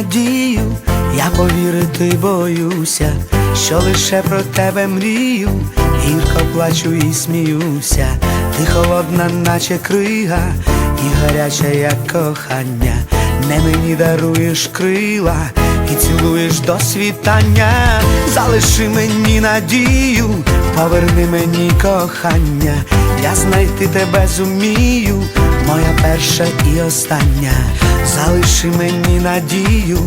надію, я повірити боюся, що лише про тебе мрію, гірко плачу і сміюся, ти холодна, наче крига, і гаряча, як кохання, не мені даруєш крила і цілуєш до світання, залиши мені надію, поверни мені кохання, я знайти тебе зумію, моя перша і остання, залиши мені надію,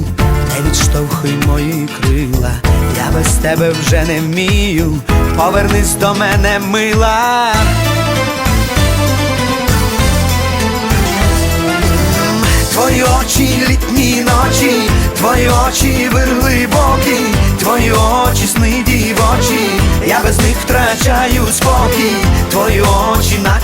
не відштовхуй мої крила, я без тебе вже не вмію, повернись до мене, мила. Твої очі літні ночі, твої очі глибокі, твої очі сни дівочі, я без них втрачаю спокій, твої очі, сонце,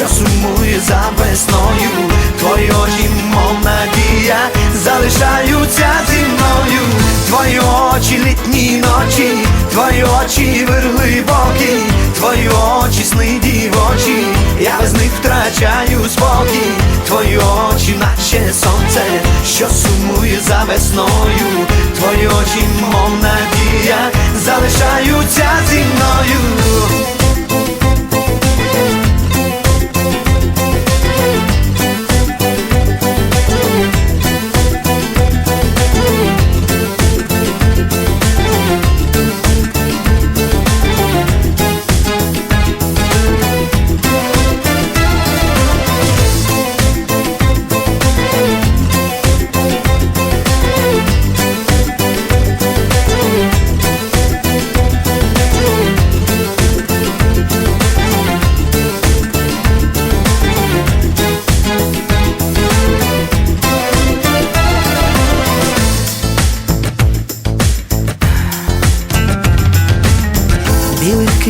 що сумує за весною, твої очі, мов надія, залишаються зі мною, твої очі літні ночі, твої очі глибокі, твої очі сни дівочі, я без них втрачаю спокій, твої очі, наче сонце, що сумує за весною, твої очі, мов надія, залишаються зі мною.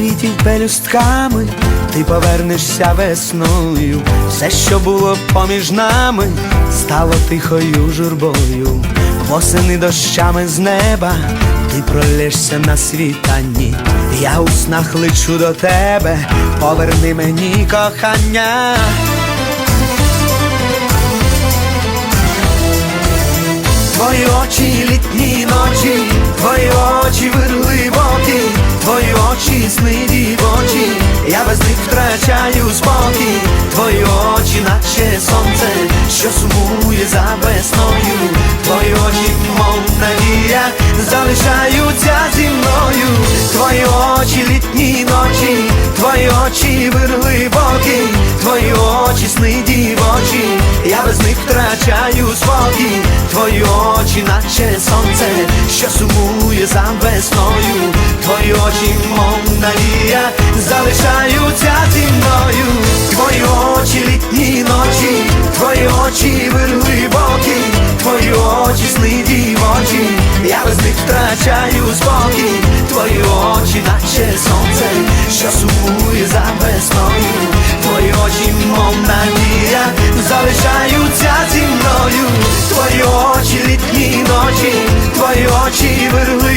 Квітів пелюстками, ти повернешся весною, все, що було поміж нами, стало тихою журбою, восени дощами з неба, ти пролєшся на світанні, я у снах лечу до тебе, поверни мені кохання. Твої очі літні ночі, твої очі очі сни дівочі, я без них втрачаю спокій, твої очі, наче сонце, що сумує за весною, твої очі, мов надія, залишаються зі мною, твої очі літні ночі, твої очі глибокі, твої очі сни дівочі, я без них втрачаю спокій, твої очі, наче сонце, що сумує за весною, твої очі, мов надія, залишаються зі мною, твої очі літні ночі, твої очі глибокі, твої очі сни дівочі, я без них втрачаю спокій, твої очі, наче сонце, що сумує за весною, твої очі, мов надія, залишаються зі мною, твої очі літні ночі, твої очі глибокі,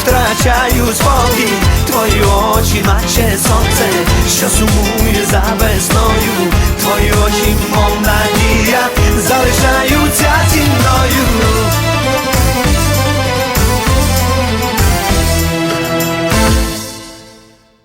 втрачаю спокій, твої очі, наче сонце, що сумує за весною, твої очі, мов надія залишає.